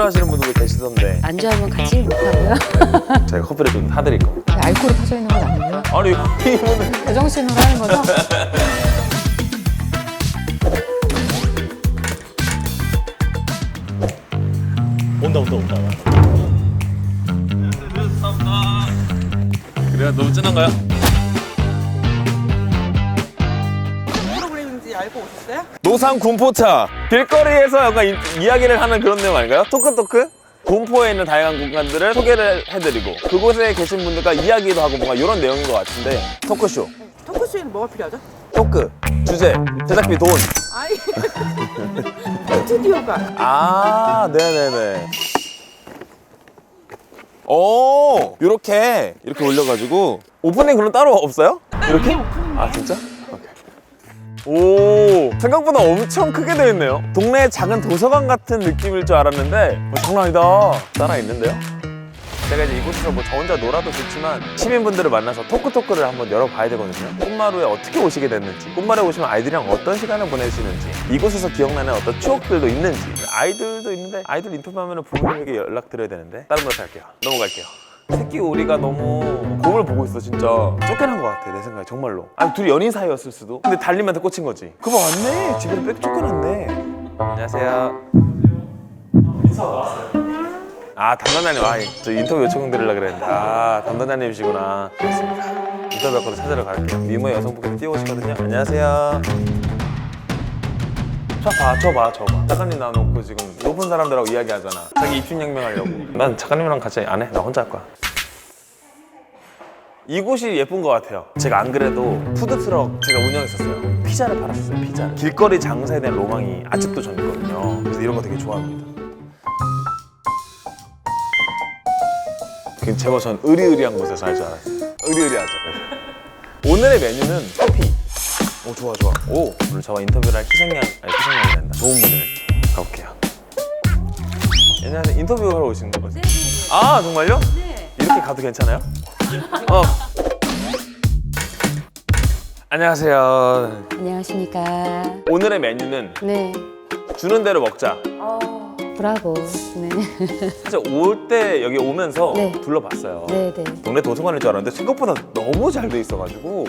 싫어하시는 분들도 계시던데 안주하면 같이 못하고요. 제가 커피를 좀 사드릴 거 알코올이 퍼져 있는 건 아니고요. 아니 이분은 제정신으로 하는 거죠? 온다 온다 온다. 그래야 너무 진한가요? 알고 오셨어요? 노상 군포차 길거리에서 약간 이, 이야기를 하는 그런 내용 아닌가요? 토크토크? 군포에 있는 다양한 공간들을 소개를 해드리고 그곳에 계신 분들과 이야기도 하고 뭔가 이런 내용인 것 같은데 토크쇼 토크쇼에는 뭐가 필요하죠? 토크 주제 제작비 돈 아이 스튜디오가 아, 네네네. 오, 이렇게 이렇게 올려가지고 오프닝 그럼 따로 없어요? 이렇게? 아 진짜? 오, 생각보다 엄청 크게 되어 있네요. 동네 작은 도서관 같은 느낌일 줄 알았는데 어, 장난 아니다. 따라 있는데요? 제가 이제 이곳에서 뭐 저 혼자 놀아도 좋지만 시민분들을 만나서 토크토크를 한번 열어봐야 되거든요. 꽃마루에 어떻게 오시게 됐는지, 꽃마루에 오시면 아이들이랑 어떤 시간을 보내시는지, 이곳에서 기억나는 어떤 추억들도 있는지, 아이들도 있는데 아이들 인터뷰하면 부모님에게 연락드려야 되는데 다른 분한테 할게요. 넘어갈게요. 새끼 오리가 너무 거울 보고 있어 진짜. 쫓겨난 것 같아 내 생각에 정말로. 아니 둘이 연인 사이였을 수도. 근데 달님한테 꽂힌 거지. 그거 왔네. 집에서 빽 쫓겨났네. 안녕하세요. 아 담당자님 아, 저 인터뷰 요청 드리려고 그랬는데. 아 담당자님이시구나. 알겠습니다. 인터뷰 아까도 찾으러 갈게요. 미모의 여성분께서 뛰어오시거든요. 안녕하세요 저봐 저봐 저봐 작가님 나와놓고 지금 높은 사람들하고 이야기하잖아 자기 입신양명 하려고 난 작가님이랑 같이 안 해 나 혼자 할 거야 이곳이 예쁜 것 같아요. 제가 안 그래도 푸드트럭 제가 운영했었어요. 피자를 팔았었어요. 피자를. 길거리 장사에 대한 로망이 아직도 전 있거든요. 그래서 이런 거 되게 좋아합니다. 그 제가 전 의리의리한 곳에서 할 줄 알았어요. 의리의리하죠. 네. 오늘의 메뉴는 커피. 오 좋아 좋아. 오 오늘 저와 인터뷰를 할 희생양 아니 희생양이 된다. 좋은 분을 가볼게요. 안녕하세요. 인터뷰 하러 오신 거죠? 아 정말요? 네. 이렇게 가도 괜찮아요? 어. 안녕하세요. 안녕하십니까. 오늘의 메뉴는 네. 주는 대로 먹자. 브라보. 네. 사실 올 때 여기 오면서 네. 둘러봤어요. 네, 네. 동네 도서관일 줄 알았는데 생각보다 너무 잘 돼 있어가지고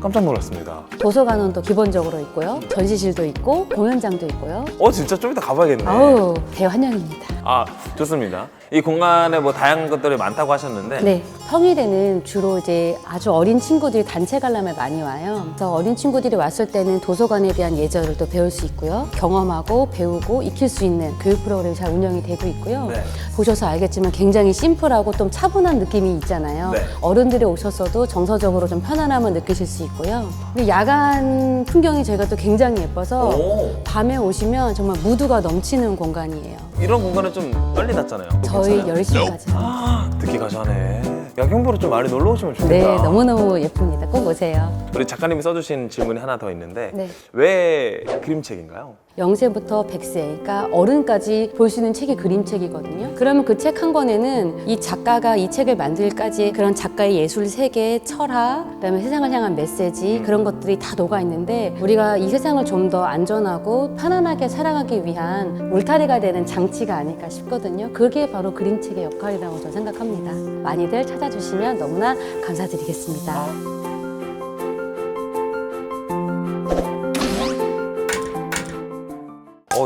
깜짝 놀랐습니다. 도서관은 또 기본적으로 있고요. 전시실도 있고 공연장도 있고요. 어 진짜 좀 이따 가봐야겠네. 아우, 대환영입니다. 아 좋습니다. 이 공간에 뭐 다양한 것들이 많다고 하셨는데 네, 평일에는 주로 이제 아주 어린 친구들이 단체 관람을 많이 와요. 그래서 어린 친구들이 왔을 때는 도서관에 대한 예절을 또 배울 수 있고요. 경험하고 배우고 익힐 수 있는 교육 프로그램이 잘 운영이 되고 있고요. 네. 보셔서 알겠지만 굉장히 심플하고 좀 차분한 느낌이 있잖아요. 네. 어른들이 오셨어도 정서적으로 좀 편안함을 느끼실 수 있고요. 그리고 야간 풍경이 저희가 또 굉장히 예뻐서 오, 밤에 오시면 정말 무드가 넘치는 공간이에요. 이런 공간은 좀 빨리 닫잖아요. 저희 괜찮아요? 10시까지. 아, 늦게 가자네. 야경보러 좀 많이 놀러 오시면 네, 좋겠다. 너무너무 예쁩니다. 꼭 오세요. 우리 작가님이 써주신 질문이 하나 더 있는데 네. 왜 그림책인가요? 0세부터 100세, 그러니까 어른까지 볼 수 있는 책이 그림책이거든요. 그러면 그 책 한 권에는 이 작가가 이 책을 만들까지 그런 작가의 예술 세계, 철학, 그다음에 세상을 향한 메시지 그런 것들이 다 녹아 있는데 우리가 이 세상을 좀 더 안전하고 편안하게 살아가기 위한 울타리가 되는 장치가 아닐까 싶거든요. 그게 바로 그림책의 역할이라고 저는 생각합니다. 많이들 찾아주시면 너무나 감사드리겠습니다.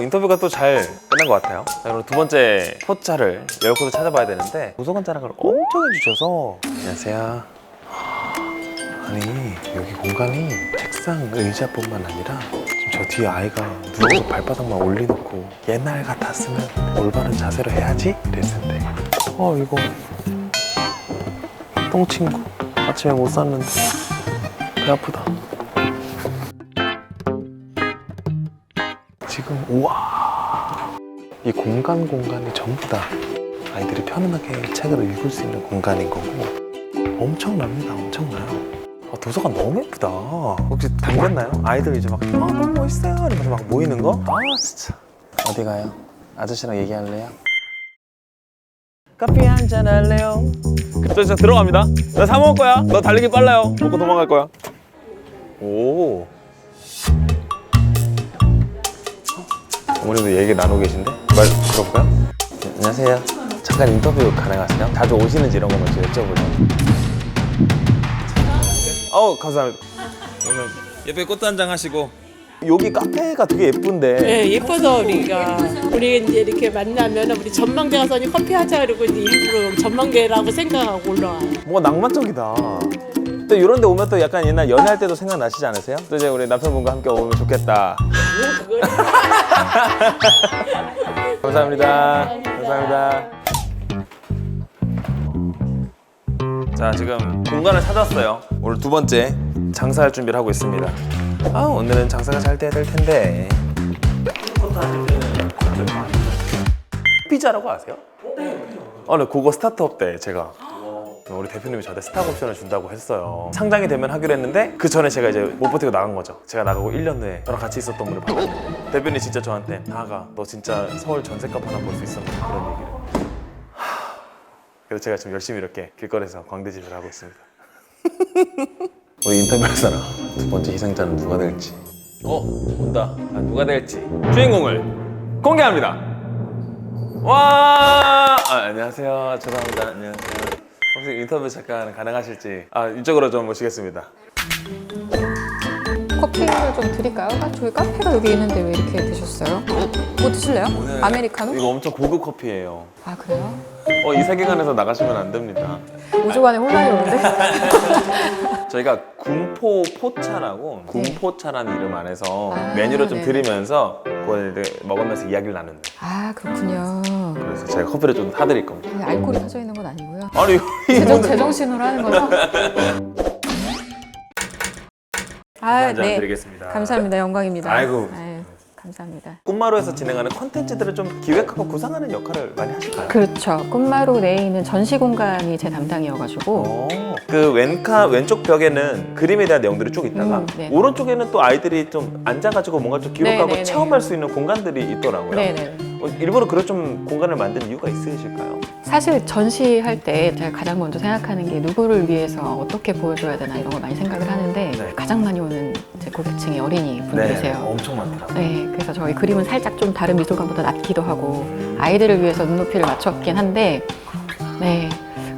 어, 인터뷰가 또 잘 끝난 것 같아요. 자, 그럼 두 번째 포차를 열코드 찾아봐야 되는데 도서관 자랑을 엄청 해주셔서 안녕하세요. 아니 여기 공간이 책상, 의자뿐만 아니라 지금 저 뒤에 아이가 누워서 발바닥만 올려놓고 옛날 같았으면 올바른 자세로 해야지 이랬을 때어 이거 똥친구 아침에 못 샀는데 배 아프다. 지금 우와. 이 공간 공간이 전부 다 아이들이 편안하게 책을 읽을 수 있는 공간인 거고. 엄청납니다. 엄청나요. 아, 도서관 너무 예쁘다. 혹시 담겼나요? 아이들 이제 막 아, 너무 멋있어요. 이러면서 막 모이는 거? 아 진짜. 어디 가요? 아저씨랑 얘기할래요? 커피 한 잔 할래요? 저 진짜 들어갑니다. 나 사 먹을 거야. 너 달리기 빨라요. 먹고 도망갈 거야. 오 어머님도 얘기 나누고 계신데? 말 들어볼까요? 네, 안녕하세요. 잠깐 인터뷰 가능하세요? 자주 오시는지 이런 것만 좀 여쭤보죠. 어우 감사합니다. 오늘 예쁘게 꽃도 한 장 하시고 여기 카페가 되게 예쁜데 네, 예뻐서 우리가 우리 이제 이렇게 만나면 우리 전망대 가서 언니 커피 하자 그러고 이제 일부러 전망대라고 생각하고 올라와요. 뭔가 낭만적이다. 또 이런 데 오면 또 약간 옛날 연애할 때도 생각나시지 않으세요? 또 이제 우리 남편분과 함께 오면 좋겠다. 감사합니다. 감사합니다. 자, 지금 공간을 찾았어요. 오늘 두 번째 장사할 준비를 하고 있습니다. 아, 오늘은 장사가 잘 돼야 될 텐데. 피자라고 아세요? 어, 네, 그거 스타트업 때 제가 우리 대표님이 저한테 스탁 옵션을 준다고 했어요. 상장이 되면 하기로 했는데 그 전에 제가 이제 못 버티고 나간 거죠. 제가 나가고 1년 후에 저랑 같이 있었던 분을 봤는데 대표님 진짜 저한테 나가 너 진짜 서울 전세값 하나 볼 수 있어 그런 얘기를. 하... 그래서 제가 지금 열심히 이렇게 길거리에서 광대질을 하고 있습니다. 우리 인터뷰할 사람 두 번째 희생자는 누가 될지. 어 온다. 아, 누가 될지 주인공을 공개합니다. 와 아, 안녕하세요. 죄송합니다. 안녕하세요. 혹시 인터뷰 잠깐 가능하실지 아 이쪽으로 좀 모시겠습니다. 커피를 좀 드릴까요? 아, 저희 카페가 여기 있는데 왜 이렇게 드셨어요? 뭐 드실래요? 아메리카노? 이거 엄청 고급 커피예요. 아 그래요? 어 이 세계관에서 나가시면 안 됩니다. 5주 안에 혼란이 오는데? 저희가 군포 포차라고 군포차라는 이름 안에서 아, 메뉴를 좀 네. 드리면서 그걸 이제 먹으면서 이야기를 나눈다. 아 그렇군요. 그래서 제가 커피를 좀 사드릴 겁니다. 근데 알코올이 사져 있는 건 아니고요. 아니 제정, 제정신으로 하는 거죠? 아, 한잔 네. 드리겠습니다. 감사합니다. 영광입니다. 아이고. 아유, 감사합니다. 꽃마루에서 진행하는 컨텐츠들을 좀 기획하고 구상하는 역할을 많이 하실까요? 그렇죠. 꽃마루 내에 있는 전시 공간이 제 담당이어가지고 어, 그 왼카 왼쪽 벽에는 그림에 대한 내용들이 쭉 있다가 음, 네. 오른쪽에는 또 아이들이 좀 앉아가지고 뭔가 좀 기록하고 네, 네, 네. 체험할 수 있는 공간들이 있더라고요. 네네. 어, 일부러 그런 좀 공간을 만든 이유가 있으실까요? 사실 전시할 때 제가 가장 먼저 생각하는 게 누구를 위해서 어떻게 보여줘야 되나 이런 걸 많이 생각을 하는데 네. 가장 많이 오는 제 고객층이 어린이 분들이세요. 엄청 많더라고요. 네, 그래서 저희 그림은 살짝 좀 다른 미술관보다 낮기도 하고 아이들을 위해서 눈높이를 맞췄긴 한데, 네,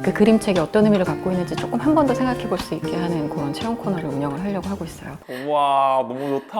그 그림책이 어떤 의미를 갖고 있는지 조금 한 번 더 생각해 볼 수 있게 하는 그런 체험 코너를 운영을 하려고 하고 있어요. 우와 너무 좋다.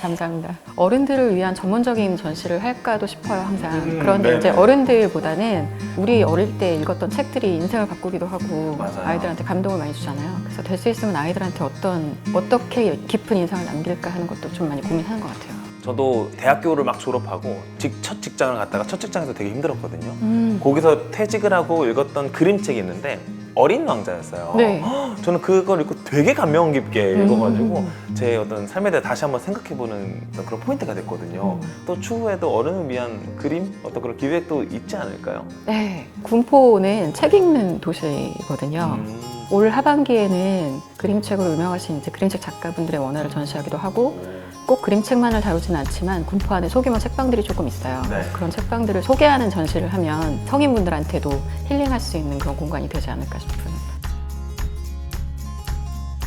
감사합니다. 어른들을 위한 전문적인 전시를 할까도 싶어요, 항상. 음, 그런데 네. 이제 어른들보다는 우리 어릴 때 읽었던 책들이 인생을 바꾸기도 하고 맞아요. 아이들한테 감동을 많이 주잖아요. 그래서 될 수 있으면 아이들한테 어떤 어떻게 깊은 인상을 남길까 하는 것도 좀 많이 고민하는 것 같아요. 저도 대학교를 막 졸업하고 직, 첫 직장을 갔다가 첫 직장에서 되게 힘들었거든요. 음. 거기서 퇴직을 하고 읽었던 그림책이 있는데 어린 왕자였어요. 네. 저는 그걸 읽고 되게 감명 깊게 음. 읽어가지고 제 어떤 삶에 대해 다시 한번 생각해보는 어떤 그런 포인트가 됐거든요. 음. 또 추후에도 어른을 위한 그림 어떤 그런 기획도 있지 않을까요? 네, 군포는 책 읽는 도시거든요. 음. 올 하반기에는 그림책으로 유명하신 이제 그림책 작가분들의 원화를 전시하기도 하고 꼭 그림책만을 다루지는 않지만 군포 안에 소규모 책방들이 조금 있어요. 네. 그런 책방들을 소개하는 전시를 하면 성인분들한테도 힐링할 수 있는 그런 공간이 되지 않을까 싶은.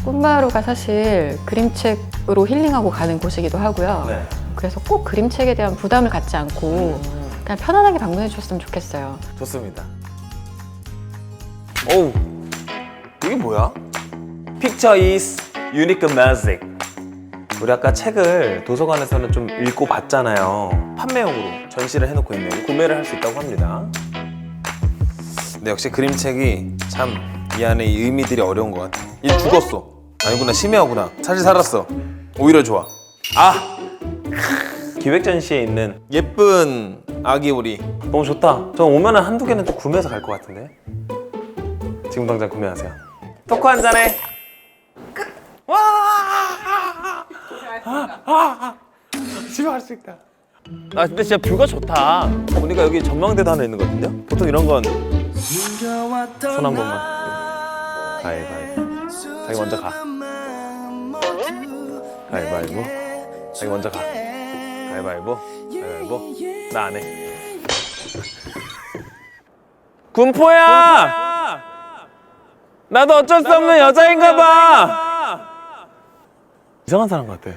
꽃마루가 사실 그림책으로 힐링하고 가는 곳이기도 하고요. 네. 그래서 꼭 그림책에 대한 부담을 갖지 않고 그냥 편안하게 방문해 주셨으면 좋겠어요. 좋습니다. 어우, 이게 뭐야? Picture is unique magic. 우리 아까 책을 도서관에서는 좀 읽고 봤잖아요. 판매용으로 전시를 해놓고 있네요. 구매를 할 수 있다고 합니다. 근데 역시 그림책이 참 이 안에 이 의미들이 어려운 것 같아. 얘 죽었어. 아니구나, 심해하구나. 사실 살았어. 오히려 좋아. 아! 기획 전시에 있는 예쁜 아기 오리 너무 좋다. 저 오면은 한두 개는 좀 구매해서 갈 것 같은데. 지금 당장 구매하세요. 토크 한 잔에. 와! 집에 갈 수 있다. 아 근데 진짜 뷰가 좋다. 보니까 여기 전망대도 하나 있는 거 같은데요? 보통 이런 건 손 한 번만. 가위바위보. 자기 먼저 가. 가위바위보. 자기 먼저 가. 가위바위보. 가위바위보. 나 안 해. 군포야! 나도 어쩔 수 없는 여자인가 봐! 이상한 사람 같아.